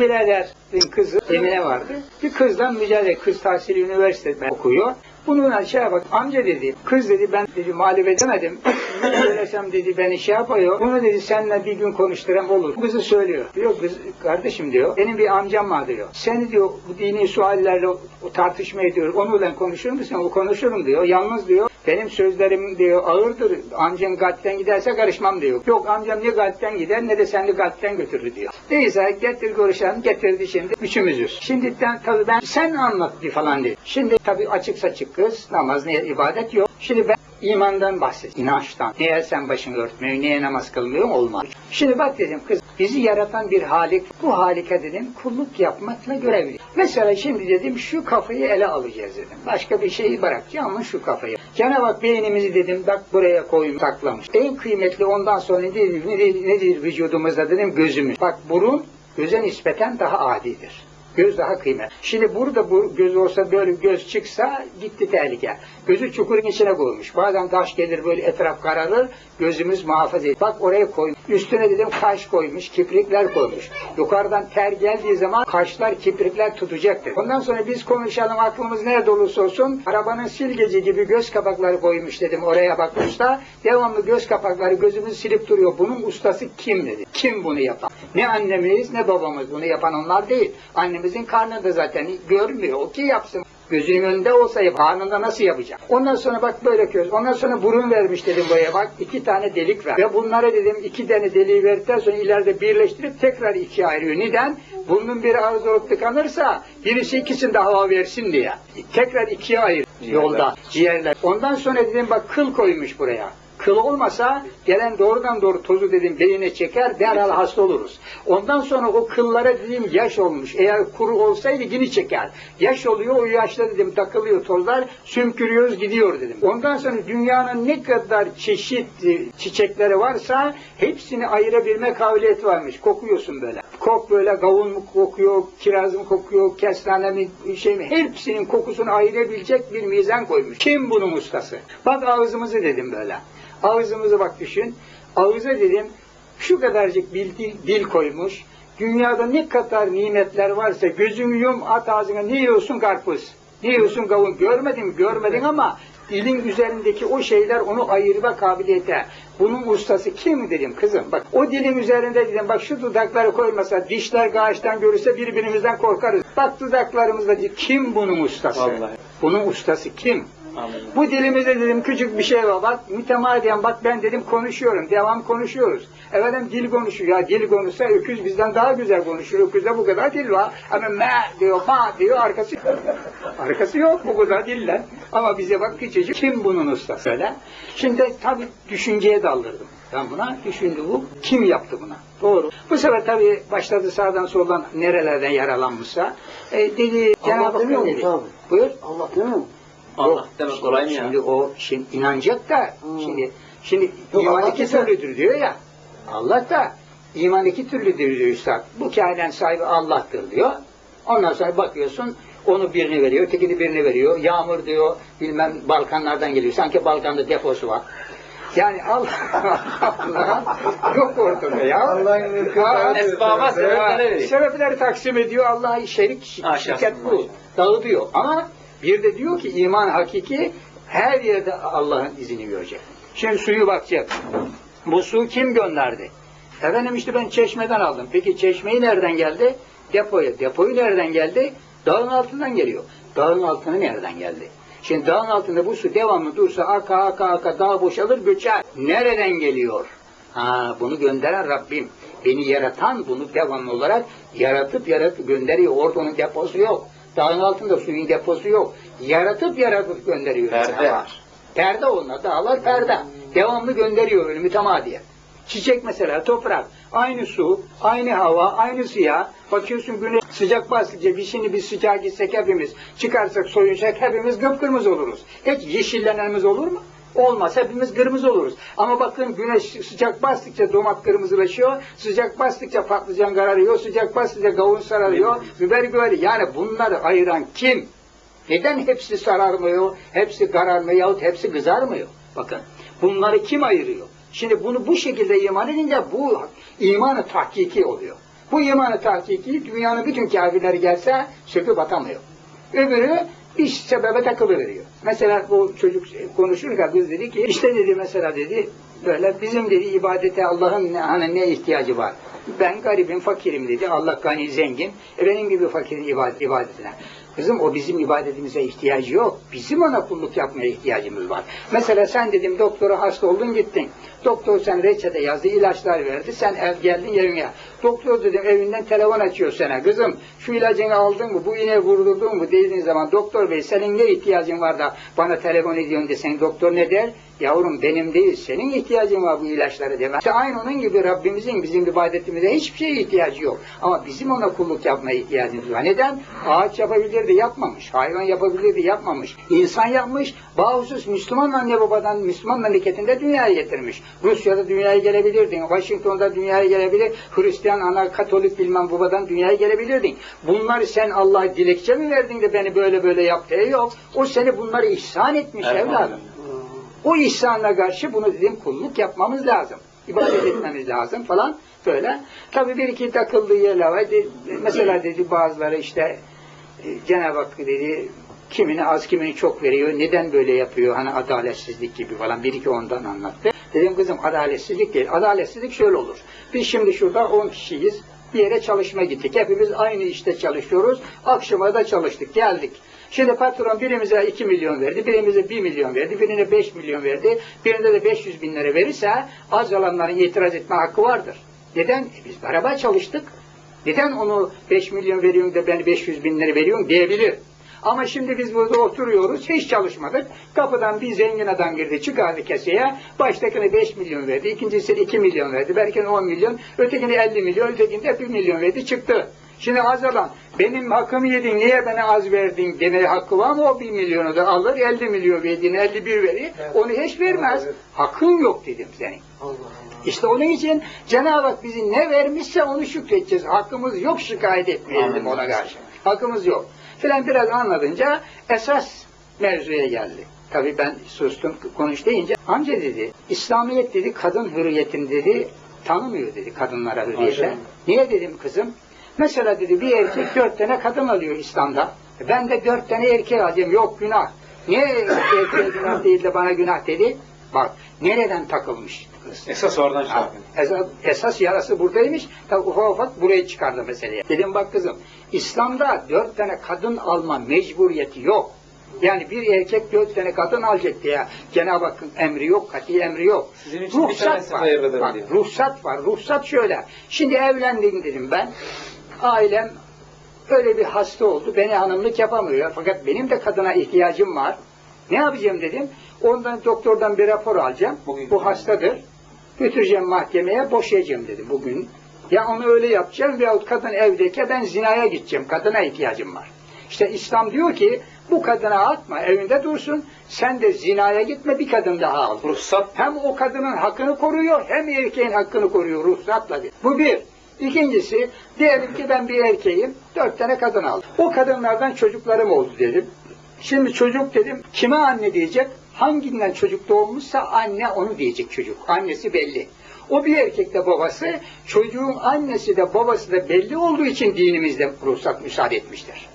Biraderin kızı Emine vardı. Bir kızla mücadele, kız tahsili üniversitede okuyor. Bunun aşağı bak amca dedi, kız dedi ben dedi mağlup edemedim. Ne söylesem dedi beni şey yapıyor. Bunu dedi seninle bir gün konuşturan olur. Kızı söylüyor. Diyor kız kardeşim diyor. Benim bir amcam var diyor. Seni diyor bu dini suallerle tartışma ediyor. Onunla konuşur musun? O konuşurum diyor. Yalnız diyor. Benim sözlerim diyor ağırdır. Amcam kalpten giderse karışmam diyor. Yok amcam ne kalpten gider ne de seni kalpten götürür diyor. Neyse getir görüşelim getirdi şimdi. Üçümüzüz. Şimdi tabii ben sen anlat bir falan dedi. Şimdi tabii açık saçık kız namaz ne ibadet yok. Şimdi ben imandan bahset, inançtan. Niye sen başını örtmüyorsun, niye namaz kılmıyorsun olmaz. Şimdi bak dedim kız bizi yaratan bir halik, bu halike dedim kulluk yapmakla görevli. Mesela şimdi dedim şu kafayı ele alacağız dedim. Başka bir şeyi bırakacağım ama şu kafayı. Cenab-ı Hak beynimizi dedim bak buraya koymuş, saklamış. En kıymetli ondan sonra nedir, nedir, nedir vücudumuzda dedim gözümüz. Bak burun göze nispeten daha adidir. Göz daha kıymetli. Şimdi burada bu göz olsa böyle göz çıksa gitti tehlike. Gözü çukurun içine koymuş. Bazen taş gelir böyle etraf kararır. Gözümüz muhafaza ediyor. Bak oraya koy. Üstüne dedim kaş koymuş, kiprikler koymuş. Yukarıdan ter geldiği zaman kaşlar, kiprikler tutacaktır. Ondan sonra biz konuşalım aklımız nerede olursa olsun. Arabanın silgeci gibi göz kapakları koymuş dedim. Oraya bakmış da devamlı göz kapakları gözümüzü silip duruyor. Bunun ustası kim dedi. Kim bunu yapan? Ne annemiz ne babamız bunu yapan onlar değil. Annemizin karnında zaten görmüyor. O ki yapsın. Gözünün önünde olsa yap. Karnında nasıl yapacak? Ondan sonra bak böyle göz. Ondan sonra burun vermiş dedim buraya bak. iki tane delik ver. Ve bunlara dedim iki tane deliği verdikten sonra ileride birleştirip tekrar ikiye ayırıyor. Neden? Burnun bir ağız olup tıkanırsa birisi ikisini de hava versin diye. Tekrar ikiye ayır yolda ciğerler. Ondan sonra dedim bak kıl koymuş buraya. Kıl olmasa gelen doğrudan doğru tozu dedim beyine çeker derhal hasta oluruz. Ondan sonra o kıllara dedim yaş olmuş. Eğer kuru olsaydı yine çeker. Yaş oluyor o yaşta dedim takılıyor tozlar sümkürüyoruz gidiyor dedim. Ondan sonra dünyanın ne kadar çeşit çiçekleri varsa hepsini ayırabilme kabiliyeti varmış. Kokuyorsun böyle. Kok böyle kavun mu kokuyor, kiraz mı kokuyor, kestane mi şey mi? Hepsinin kokusunu ayırabilecek bir mizan koymuş. Kim bunun ustası? Bak ağzımızı dedim böyle. Ağzımızı bak düşün. Ağıza dedim şu kadarcık bil, dil, dil koymuş. Dünyada ne kadar nimetler varsa gözünü yum at ağzına ne yiyorsun karpuz? Ne yiyorsun kavun? Görmedin mi? Görmedin ama dilin üzerindeki o şeyler onu ayırma kabiliyete. Bunun ustası kim dedim kızım. Bak o dilin üzerinde dedim bak şu dudakları koymasa dişler ağaçtan görürse birbirimizden korkarız. Bak dudaklarımızda kim bunun ustası? Vallahi. Bunun ustası kim? Bu dilimizde dedim küçük bir şey var. Bak mütemadiyen bak ben dedim konuşuyorum. Devam konuşuyoruz. Efendim dil konuşuyor. Ya dil konuşsa öküz bizden daha güzel konuşuyor. Öküzde bu kadar dil var. Ama me diyor, ma diyor. Arkası arkası yok bu kadar diller. Ama bize bak küçücük. Kim bunun ustası? Öyle. Şimdi tabii düşünceye daldırdım. Ben buna düşündü bu. Kim yaptı buna? Doğru. Bu sefer tabii başladı sağdan soldan nerelerden yaralanmışsa. E, dedi Cenab-ı Allah demiyor Hak mu dedi. abi? Buyur. Allah demiyor mu? Allah demek kolay mı ya? Şimdi o şimdi inanacak da Hmm. şimdi şimdi Yok, iman Allah iki güzel. türlüdür diyor ya. Allah da iman iki türlüdür diyor üstad. Bu kainat sahibi Allah'tır diyor. Ondan sonra bakıyorsun onu birini veriyor, ötekini birini veriyor. Yağmur diyor bilmem Balkanlardan geliyor. Sanki Balkan'da deposu var. Yani Allah yok ortada ya. Allah'ın. Esbaba sebepleri. Sebepleri taksim ediyor. Allah'ı şerik şirket bu. Dağıtıyor. Ama bir de diyor ki iman hakiki her yerde Allah'ın izini görecek. Şimdi suyu bakacak. Bu su kim gönderdi? Efendim işte ben çeşmeden aldım. Peki çeşmeyi nereden geldi? Depoya. Depoyu nereden geldi? Dağın altından geliyor. Dağın altına nereden geldi? Şimdi dağın altında bu su devamlı dursa aka aka aka dağ boşalır göçer. Nereden geliyor? Ha, bunu gönderen Rabbim. Beni yaratan bunu devamlı olarak yaratıp yaratıp gönderiyor. Orada onun deposu yok. Dağın altında suyun deposu yok. Yaratıp yaratıp gönderiyor. Perde. Var? Perde onlar. Dağlar perde. Devamlı gönderiyor öyle mütemadiyen. Çiçek mesela toprak. Aynı su, aynı hava, aynı siyah. Bakıyorsun güneş sıcak bastıkça biz şimdi biz sıcağa gitsek hepimiz çıkarsak soyunsak hepimiz kıpkırmızı oluruz. Hiç yeşillenmemiz olur mu? Olmaz. Hepimiz kırmızı oluruz. Ama bakın güneş sıcak bastıkça domat kırmızılaşıyor. Sıcak bastıkça patlıcan kararıyor. Sıcak bastıkça kavun sararıyor. Biber böyle. Yani bunları ayıran kim? Neden hepsi sararmıyor, hepsi kararmıyor yahut hepsi kızarmıyor? Bakın bunları kim ayırıyor? Şimdi bunu bu şekilde iman edince bu imanı tahkiki oluyor. Bu imanı tahkiki dünyanın bütün kafirleri gelse söküp atamıyor. Öbürü bir sebebe takılıveriyor. Mesela bu çocuk konuşurken kız dedi ki işte dedi mesela dedi böyle bizim dedi ibadete Allah'ın ne, hani ne ihtiyacı var? Ben garibim, fakirim dedi. Allah gani zengin. E benim gibi fakirin ibadet, ibadetine. Kızım o bizim ibadetimize ihtiyacı yok. Bizim ona kulluk yapmaya ihtiyacımız var. Mesela sen dedim doktora hasta oldun gittin. Doktor sen reçete yazdı, ilaçlar verdi. Sen ev geldin evine. Doktor dedim evinden telefon açıyor sana. Kızım şu ilacını aldın mı, bu iğneyi vurdurdun mu dediğin zaman doktor bey senin ne ihtiyacın var da bana telefon ediyorsun desen doktor ne der? Yavrum benim değil, senin ihtiyacın var bu ilaçlara demez. İşte aynı onun gibi Rabbimizin bizim ibadetimize hiçbir şeye ihtiyacı yok. Ama bizim ona kulluk yapmaya ihtiyacımız var. Neden? Ağaç yapabilirdi, yapmamış. Hayvan yapabilirdi, yapmamış. İnsan yapmış, bağımsız Müslüman anne babadan, Müslüman memleketinde dünyaya getirmiş. Rusya'da dünyaya gelebilirdin, Washington'da dünyaya gelebilir, Hristiyan ana, Katolik bilmem babadan dünyaya gelebilirdin. Bunları sen Allah'a dilekçe mi verdin de beni böyle böyle yap diye yok. O seni bunları ihsan etmiş evladım. O ihsanla karşı bunu dedim kulluk yapmamız lazım. İbadet etmemiz lazım falan böyle. Tabi bir iki takıldığı yerler var. Mesela dedi bazıları işte e, Cenab-ı Hak dedi kimini az kimini çok veriyor. Neden böyle yapıyor? Hani adaletsizlik gibi falan. Bir iki ondan anlattı. Dedim kızım adaletsizlik değil. Adaletsizlik şöyle olur. Biz şimdi şurada 10 kişiyiz. Bir yere çalışma gittik. Hepimiz aynı işte çalışıyoruz. Akşama da çalıştık. Geldik. Şimdi patron birimize 2 milyon verdi, birimize 1 milyon verdi, birine 5 milyon verdi, birine de 500 bin lira verirse az olanların itiraz etme hakkı vardır. Neden? E biz beraber çalıştık. Neden onu 5 milyon veriyorsun da ben 500 bin lira veriyorum diyebilir. Ama şimdi biz burada oturuyoruz, hiç çalışmadık. Kapıdan bir zengin adam girdi, çıkardı keseye. Baştakine 5 milyon verdi, ikincisine 2 milyon verdi, belki 10 milyon, ötekine 50 milyon, ötekinde 1 milyon verdi, çıktı. Şimdi az olan, benim hakkımı yedin, niye bana az verdin demeye hakkı var mı? O 1 milyonu da alır, 50 milyon verdiğini 51 verir, onu hiç vermez. Hakkın yok dedim senin. İşte onun için Cenab-ı Hak bizi ne vermişse onu şükredeceğiz. Hakkımız yok şikayet etmeyelim ona karşı. Hakkımız yok. Filan biraz anladınca esas mevzuya geldi. Tabii ben sustum konuş deyince amca dedi İslamiyet dedi kadın hürriyetini dedi tanımıyor dedi kadınlara hürriyete. Niye dedim kızım? Mesela dedi bir erkek dört tane kadın alıyor İslam'da. Ben de dört tane erkek alacağım. Yok günah. Niye erkeğe günah değil de bana günah dedi? Bak nereden takılmış kız. Esas oradan şey esas, esas yarası buradaymış. Tabi ufak ufak buraya çıkardı meseleye. Dedim bak kızım, İslam'da dört tane kadın alma mecburiyeti yok. Yani bir erkek dört tane kadın alacak diye Cenab-ı Hakk'ın emri yok, kati emri yok. Sizin için bir tanesi var. Bak, ruhsat var. Ruhsat şöyle. Şimdi evlendim dedim ben. Ailem öyle bir hasta oldu. Beni hanımlık yapamıyor. Fakat benim de kadına ihtiyacım var. Ne yapacağım dedim. Ondan doktordan bir rapor alacağım. Bugün- Bu hastadır. Götüreceğim mahkemeye boşayacağım dedim bugün. Ya onu öyle yapacağım veyahut kadın evdeyken ben zinaya gideceğim. Kadına ihtiyacım var. İşte İslam diyor ki bu kadına atma evinde dursun. Sen de zinaya gitme bir kadın daha al. Ruhsat Hem o kadının hakkını koruyor hem erkeğin hakkını koruyor ruhsatla. Bu bir. İkincisi diyelim ki ben bir erkeğim dört tane kadın aldım. O kadınlardan çocuklarım oldu dedim. Şimdi çocuk dedim kime anne diyecek? Hanginden çocuk doğmuşsa anne onu diyecek çocuk. Annesi belli. O bir erkekte babası, çocuğun annesi de babası da belli olduğu için dinimizde ruhsat müsaade etmiştir.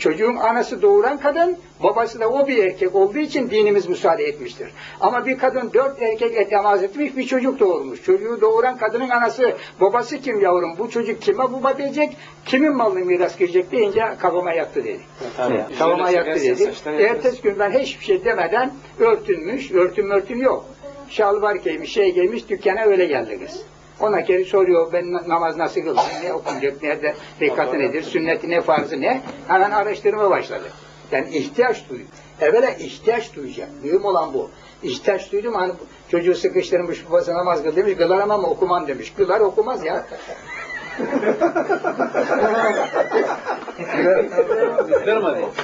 Çocuğun anası doğuran kadın, babası da o bir erkek olduğu için dinimiz müsaade etmiştir. Ama bir kadın dört erkekle temas etmiş, bir çocuk doğurmuş. Çocuğu doğuran kadının anası, babası kim yavrum, bu çocuk kime baba diyecek, kimin malını miras girecek deyince kafama yaktı dedi. Tabii. Kafama çekersin, dedi. Ertesi gün ben hiçbir şey demeden örtünmüş, örtün örtün yok. Şalvar giymiş, şey giymiş, dükkana öyle geldi kız. Ona geri soruyor, ben na- namaz nasıl kıldım, ne okunacak, nerede rekatı nedir, sünneti ne, farzı ne? Hemen araştırma başladı. Yani ihtiyaç duydum. Evvela ihtiyaç duyacak. Mühim olan bu. İhtiyaç duydum hani çocuğu sıkıştırmış babası namaz kıl demiş, kılarım ama okumam demiş. Kılar okumaz ya.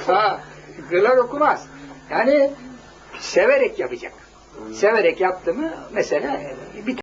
Ha, kılar okumaz. Yani severek yapacak. Severek yaptı mı mesela bir